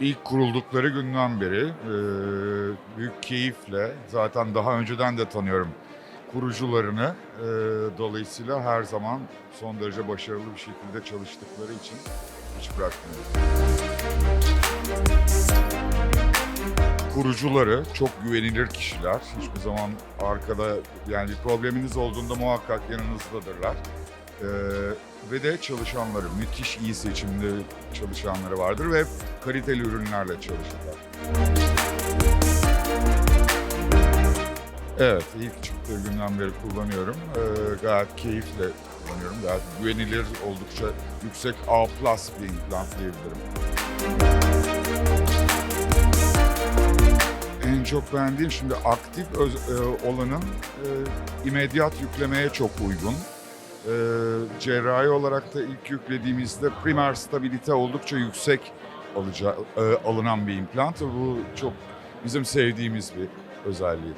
İlk kuruldukları günden beri e, büyük keyifle zaten daha önceden de tanıyorum kurucularını. E, dolayısıyla her zaman son derece başarılı bir şekilde çalıştıkları için hiç bırakmıyorum. Kurucuları çok güvenilir kişiler. Hiçbir zaman arkada yani bir probleminiz olduğunda muhakkak yanınızdadırlar. Ee, ve de çalışanları müthiş iyi seçimli çalışanları vardır ve kaliteli ürünlerle çalışırlar. Evet, ilk çıktığı günden beri kullanıyorum. Ee, gayet keyifle kullanıyorum. Gayet güvenilir, oldukça yüksek A plus bir implant diyebilirim. En çok beğendiğim şimdi aktif öz- e, olanın e, imediat yüklemeye çok uygun e, cerrahi olarak da ilk yüklediğimizde primer stabilite oldukça yüksek alaca, e, alınan bir implant. Bu çok bizim sevdiğimiz bir özelliği.